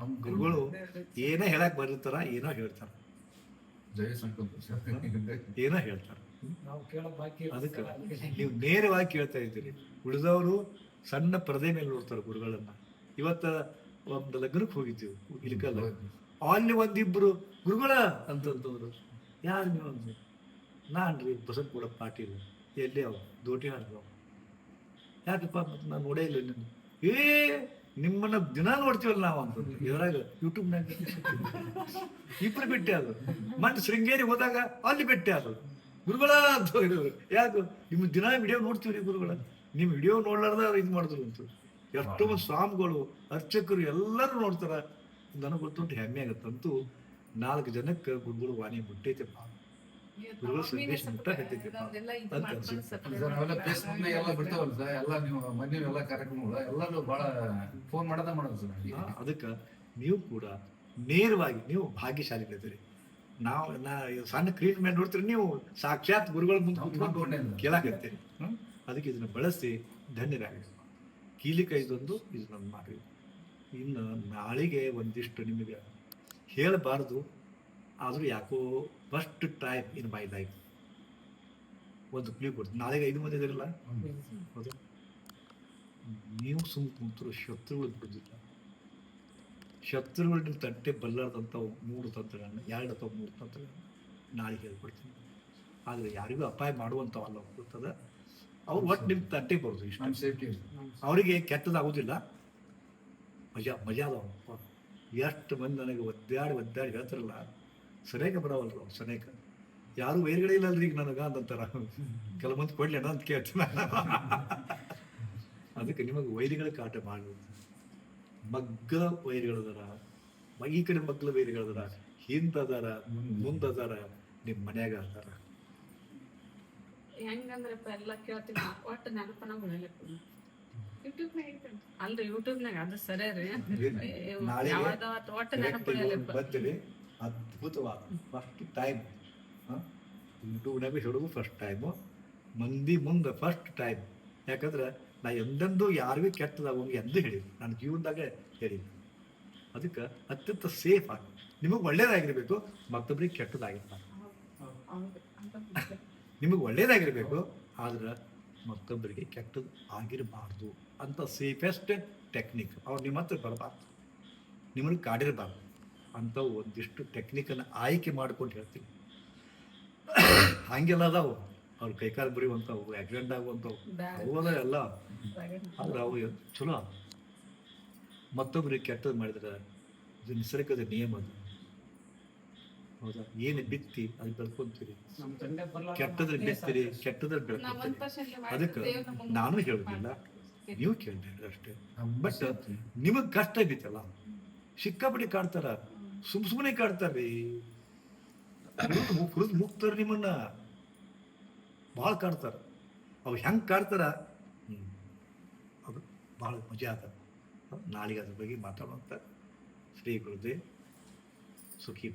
ನಮ್ಮ ಗುರುಗಳು ಏನೋ ಹೇಳಕ್ ಬರುತ್ತಾರ ಏನೋ ಹೇಳ್ತಾರ. ಜಯ ಸಂಕಲ್ಪ ಏನೋ ಹೇಳ್ತಾರ. ನಾವು ಕೇಳೋ ಬಾಕಿ ಅದಕ್ಕೆ ನೀವು ನೇರವಾಗಿ ಕೇಳ್ತಾ ಇದ್ದೀರಿ. ಉಳಿದವರು ಸಣ್ಣ ಪರದೆ ಮೇಲೆ ನೋಡ್ತಾರೆ ಗುರುಗಳನ್ನ. ಇವತ್ತ ಒಂದು ಲಗ್ನಕ್ಕೆ ಹೋಗಿದ್ದೀವಿ ಇಲ್ಕಲ್ಲ. ಅಲ್ಲಿ ಒಂದಿಬ್ರು ಗುರುಗಳ ಅಂತಂದವರು. ಯಾರು ನೀವು ರೀ ನಾನ್ರಿ ಕೂಡ ಪಾಟೀಲ್. ಎಲ್ಲಿ ಅವ ದೋಟಿ ಹಾಡ್ದವ ಯಾಕಪ್ಪ ಮತ್ತೆ ನಾನು ನೋಡೇ ಇಲ್ಲ ನಿನ್ನ ಏ ನಿಮ್ಮನ್ನ ದಿನ ನೋಡ್ತೀವಲ್ಲ ನಾವು ಅಂತ ಇದ್ರಾಗ ಯೂಟ್ಯೂಬ್ನಾಗ ಇಬ್ರು ಬಿಟ್ಟೆ ಅದು. ಮತ್ತೆ ಶೃಂಗೇರಿ ಹೋದಾಗ ಅಲ್ಲಿ ಬಿಟ್ಟೆ ಅದು. ಗುರುಗಳ ಅಂತ ಯಾಕೆ? ನಿಮ್ಮ ದಿನ ವಿಡಿಯೋ ನೋಡ್ತೀವ್ರಿ ಗುರುಗಳ? ನಿಮ್ಮ ವಿಡಿಯೋ ನೋಡ್ಲಾರ್ದ ಇದು ಮಾಡಿದ್ರು ಅಂತ. ಎಷ್ಟೋ ಸ್ವಾಮಿಗಳು, ಅರ್ಚಕರು ಎಲ್ಲರೂ ನೋಡ್ತಾರ. ನನಗೆ ಗೊತ್ತುಂಟು ಹೆಮ್ಮೆ ಆಗತ್ತಂತೂ ನಾಲ್ಕು ಜನಕ್ಕೆ ಗುರುಗಳು ವಾಣಿ ಮುಟ್ಟೈತೆ ಗುರುಗಳ ಸಂದೇಶ ಮುಟ್ಟ ಹತ್ತೈತೆಪ್ಪ ಅಂತ ಅನ್ಸುತ್ತೆ. ಸರ್ ನಾವೆಲ್ಲ ಫೇಸ್ಬುಕ್ನಾಗ ಎಲ್ಲ ಬಿಡ್ತಾವಲ್ಲ ಸರ್ ಎಲ್ಲ ನೀವು ಮೊನ್ನೆ ಎಲ್ಲ ಕಾರ್ಯಕ್ರಮಗಳು ಎಲ್ಲರೂ ಬಹಳ ಫೋನ್ ಮಾಡದ ಮಾಡೋದು ಸರ್ ಅದಕ್ಕೆ ನೀವು ಕೂಡ ನೇರವಾಗಿ ನೀವು ಭಾಗ್ಯಶಾಲಿಗಳಿದ್ದೀರಿ ನಾವು ನಾ ಸಣ್ಣ ಕ್ರೀಮ್ ಮೇಲೆ ನೋಡ್ತೀರಿ ನೀವು ಸಾಕ್ಷಾತ್ ಗುರುಗಳ ಮುಂದೆ ಕೂತ್ಕೊಂಡು? ಕೇಳಾಕತ್ತೀರಿ? ಅದಕ್ಕೆ ಇದನ್ನ ಬಳಸಿ ಧನ್ಯರಾಗಿ ಕೀಲಿ ಕೈದೊಂದು ಇದು ನಮ್ಮ ಮಾಡಿ ಇನ್ನು ನಾಳೆಗೆ ಒಂದಿಷ್ಟು ನಿಮಗೆ ಹೇಳಬಾರ್ದು. ಆದರೂ ಯಾಕೋ first time in my life ಒಂದು ಕ್ಲೀವ್ ಕೊಡ್ತೀನಿ. ನಾಳೆಗೆ ಐದು ಮಂದಿ ಇದಿರಲ್ಲ? ಹೌದು. ನೀವು ಸುಮ್ಮ ಕುಂತರು ಶತ್ರುಗಳು ಬಿಡುದಿಲ್ಲ. ಶತ್ರುಗಳು ತಟ್ಟೆ ಬಲ್ಲಾರ್ದಂಥ ಮೂರು ತಂತ್ರಗಳನ್ನ ಎರಡು ಅಥವಾ ಮೂರು ತಂತ್ರಗಳನ್ನ ನಾಳೆ ಹೇಳ್ಕೊಡ್ತೀನಿ. ಆದರೆ ಯಾರಿಗೂ ಅಪಾಯ ಮಾಡುವಂಥವಲ್ಲ ಗೊತ್ತದ? ಅವ್ರು ಒಟ್ಟು ನಿಮ್ಮ ತಟ್ಟೆ ಬರೋದು ಇಷ್ಟು. ಸೇಫ್ಟಿ ಅವರಿಗೆ ಕೆಟ್ಟದಾಗೋದಿಲ್ಲ. ಮಜಾ ಮಜಾ ಅದಾವ. ಎಷ್ಟು ಮಂದಿ ನನಗೆ ಒದ್ದಾಡಿ ಒದ್ದಾಡಿ ಹೇಳ್ತಾರಲ್ಲ ಸನೇಕ ಬರವಲ್ರು ಸನೇಕ. ಯಾರು ಇಲ್ಲ ಅಲ್ರಿ ಈಗ ನನಗ ಅಂತಾರ ಕೆಲವು ಮಂದಿ ಕೊಡ್ಲಿ ಅಣ್ಣ ಅಂತ ಕೇಳ್ತೀನಿ ಅದಕ್ಕೆ ನಿಮಗೆ ವೈರಿಗಳ ಕಾಟ ಮಾಡಿ ಮಗ್ಗ ವೈರಿಗಳದಾರ ಈ ಕಡೆ ಮಗ್ಗಲ ವೈರಿಗಳದಾರ ಹಿಂದದಾರ ಮುಂದದಾರ ನಿಮ್ಮ ಮನ್ಯಾಗ ಅದಾರ. ಹೆಂಗಂದ್ರಪ್ಪ ಎಲ್ಲ ಕೇಳ್ತೀನಿ. ಒಟ್ಟು ನೆನಪನ ಯೂಟ್ಯೂಬ್ ಯೂಟ್ಯೂಬ್ನಾಗ ಐತೇನ್? ಅಲ್ರಿ ಯೂಟ್ಯೂಬ್ನಾಗ ಅದು ಸರಿ ರೀ ಯಾವ್ದಾವತ್ತು ಒಟ್ಟು ನೆನಪು ಅದ್ಭುತವಾದ ಫಸ್ಟ್ ಟೈಮ್ ಯೂಟ್ಯೂಬ್ನಾಗ ಹೇಳೋದು ಫಸ್ಟ್ ಟೈಮು ಮಂದಿ ಮುಂದೆ ಫಸ್ಟ್ ಟೈಮ್ ಯಾಕಂದ್ರೆ ನಾ ಎಂದೆಂದೂ ಯಾರಿಗೂ ಕೆಟ್ಟದಾಗ ಹೋಗಿ ಎಂದು ಹೇಳಿದ್ರು ನನ್ನ ಜೀವನದಾಗ ಹೇಳಿಲ್ಲ ಅದಕ್ಕೆ ಅತ್ಯಂತ ಸೇಫ್ ಆಗಿ. ನಿಮಗೆ ಒಳ್ಳೇದಾಗಿರ್ಬೇಕು ಮತ್ತೊಬ್ಬರಿಗೆ ಕೆಟ್ಟದಾಗಿರ್ತಾರೆ ನಿಮಗೆ ಒಳ್ಳೇದಾಗಿರ್ಬೇಕು, ಆದ್ರೆ ಮತ್ತೊಬ್ಬರಿಗೆ ಕೆಟ್ಟದ್ದು ಆಗಿರಬಾರ್ದು. ಅಂತ ಸೇಫೆಸ್ಟ್ ಟೆಕ್ನಿಕ್ ಅವ್ರು ನಿಮ್ಮ ಹತ್ರ ಬರಬಾರ್ದು. ನಿಮ್ಮನ್ನು ಕಾಡಿರಬಾರ್ದು. ಅಂತ ಒಂದಿಷ್ಟು ಟೆಕ್ನಿಕನ್ನು ಆಯ್ಕೆ ಮಾಡ್ಕೊಂಡು ಹೇಳ್ತೀನಿ. ಹಂಗೆಲ್ಲ ಅದಾವು. ಅವ್ರ ಕೈಕಾಲು ಬರೆಯುವಂಥವು ಆಕ್ಸಿಡೆಂಟ್ ಆಗುವಂಥವು. ಅವೆಲ್ಲ ಎಲ್ಲ ಆದ್ರೆ ಅವು ಚಲೋ. ಮತ್ತೊಬ್ಬರಿಗೆ ಕೆಟ್ಟದ್ದು ಮಾಡಿದ್ರೆ ಇದು ನಿಸರ್ಗದ ನಿಯಮ ಅದು. ಹೌದಾ? ಏನು ಬಿತ್ತಿ ಅದು ಬೆಳ್ಕೊಂತೀರಿ. ಕೆಟ್ಟದ್ರ ಬಿತ್ತೀರಿ. ಕೆಟ್ಟದ್ರ ಬೆಳ್ಕೊಂತೀರಿ. ಅದಕ್ಕೆ ನಾನು ಹೇಳುದಿಲ್ಲ. ನೀವು ಕೇಳ್ತೀರಿ ಅಷ್ಟೇ. ಬಟ್ ನಿಮಗೆ ಕಷ್ಟ ಬಿತ್ತಲ್ಲ. ಸಿಕ್ಕಾಪಟ್ಟಿ ಕಾಡ್ತಾರ ಸುಮ್ ಸುಮ್ಮನೆ ಕಾಡ್ತಾರೆ. ಹುರಿದು ಮುಕ್ತಾರ ನಿಮ್ಮನ್ನ. ಭಾಳ ಕಾಡ್ತಾರ. ಅವ್ ಹೆಂಗೆ ಕಾಡ್ತಾರ? ಅದು ಭಾಳ ಮಜಾ ಆತ ನಾಳೆಗೆ ಅದ್ರ ಬಗ್ಗೆ ಮಾತಾಡುವಂತ ಶ್ರೀ ಗುರುದೇವ್ ಸುಖಿ